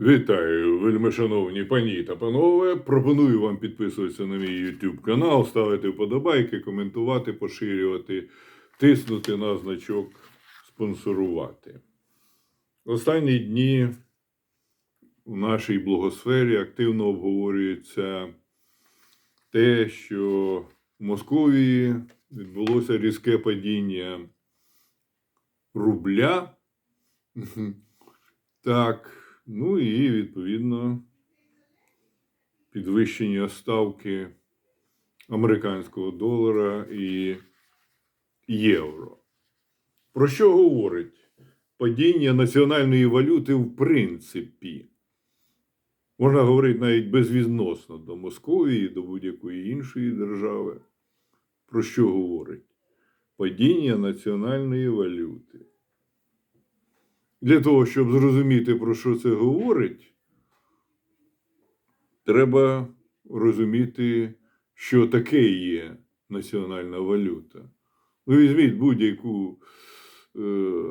Вітаю, вельмишановні пані та панове. Пропоную вам підписуватися на мій YouTube канал, ставити вподобайки, коментувати, поширювати, тиснути на значок спонсорувати. Останні дні в нашій блогосфері активно обговорюється те, що в Московії відбулося різке падіння рубля. Так, ну і відповідно підвищення ставки американського долара і євро. Про що говорить падіння національної валюти в принципі? Можна говорити навіть безвідносно до Московії, до будь-якої іншої держави. Про що говорить? Падіння національної валюти. Для того, щоб зрозуміти, про що це говорить, треба розуміти, що таке є національна валюта. Ви візьміть будь-яку е,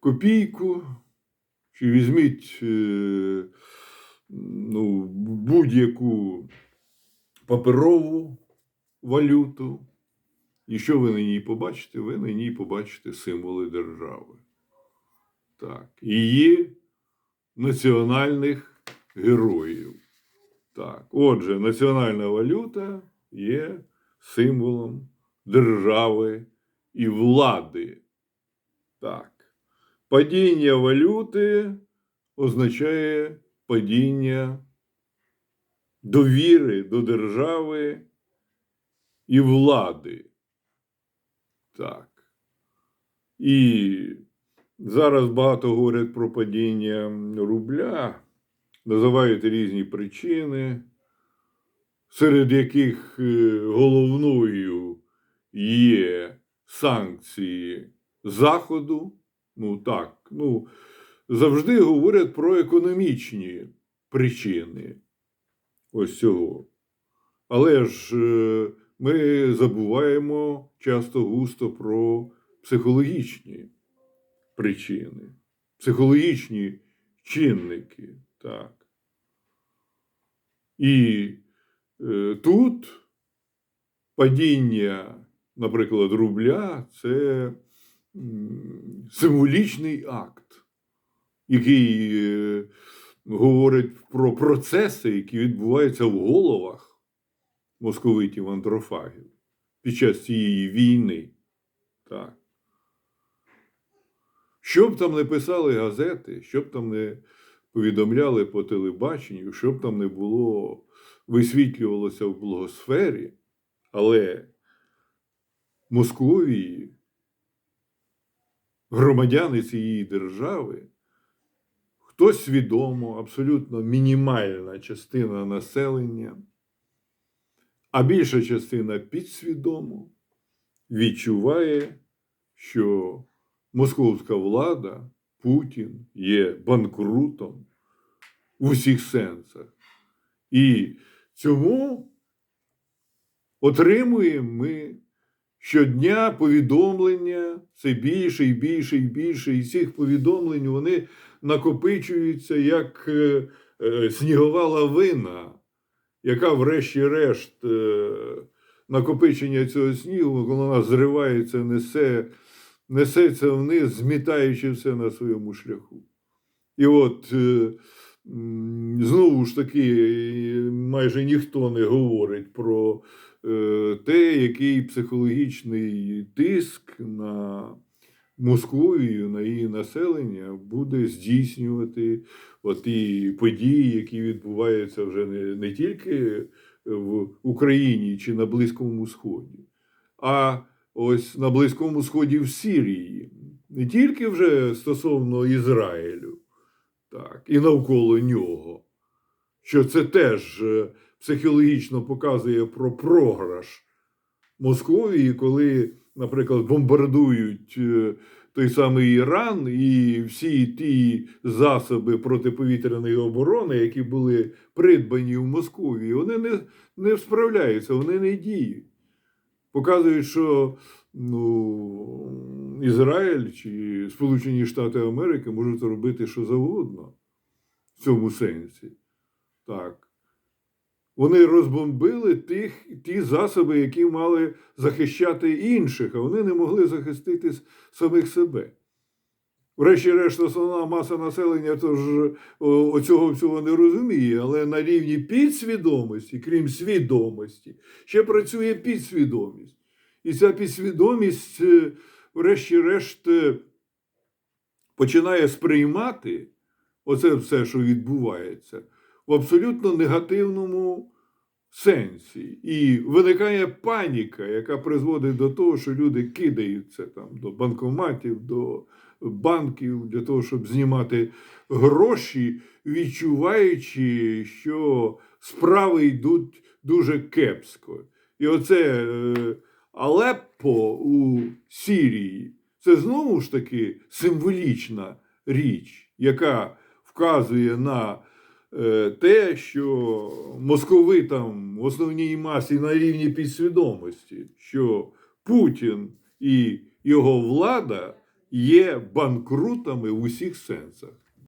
копійку, чи візьміть е, ну, будь-яку паперову валюту. І що ви на ній побачите? Ви на ній побачите символи держави. Так. Її національних героїв. Так. Отже, національна валюта є символом держави і влади. Так. Падіння валюти означає падіння довіри до держави і влади. Так. І зараз багато говорять про падіння рубля, називають різні причини, серед яких е, головною є санкції Заходу. Ну так, ну, завжди говорять про економічні причини ось цього. Але ж е, ми забуваємо часто густо про психологічні причини, психологічні чинники. Так. І е, тут падіння, наприклад, рубля це символічний акт, який е, говорить про процеси, які відбуваються в головах московитів антрофагів під час цієї війни. Так. Що б там не писали газети, що б там не повідомляли по телебаченню, що б там не було, висвітлювалося в блогосфері, але Московії, громадяни цієї держави, хтось свідомо, абсолютно мінімальна частина населення, а більша частина підсвідомо відчуває, що московська влада, Путін є банкрутом в усіх сенсах. І цьому отримуємо ми щодня повідомлення все більше і більше і більше. І цих повідомлень вони накопичуються як е, е, снігова лавина, яка, врешті-решт, е, накопичення цього снігу, коли вона зривається, несе, несеться вниз, змітаючи все на своєму шляху. І от е, знову ж таки, майже ніхто не говорить про е, те, який психологічний тиск на Московію, на її населення буде здійснювати ті події, які відбуваються вже не, не тільки в Україні чи на Близькому Сході, а ось на Близькому Сході в Сирії, не тільки вже стосовно Ізраїлю, так, і навколо нього, що це теж е, психологічно показує про програш Московії, коли, наприклад, бомбардують е, той самий Іран і всі ті засоби протиповітряної оборони, які були придбані в Московії, вони не, не справляються, вони не діють. Показують, що ну, Ізраїль чи Сполучені Штати Америки можуть робити що завгодно в цьому сенсі. Так. Вони розбомбили тих, ті засоби, які мали захищати інших, а вони не могли захистити самих себе. Врешті-решт, основна маса населення тож оцього всього не розуміє, але на рівні підсвідомості, крім свідомості, ще працює підсвідомість. І ця підсвідомість, е, врешті-решт, е, починає сприймати оце все, що відбувається, в абсолютно негативному сенсі. І виникає паніка, яка призводить до того, що люди кидаються там до банкоматів, до банків для того, щоб знімати гроші, відчуваючи, що справи йдуть дуже кепсько. І оце е, Алеппо у Сірії це знову ж таки символічна річ, яка вказує на те, що московитам в основній масі на рівні підсвідомості, що Путін і його влада є банкрутами в усіх сенсах.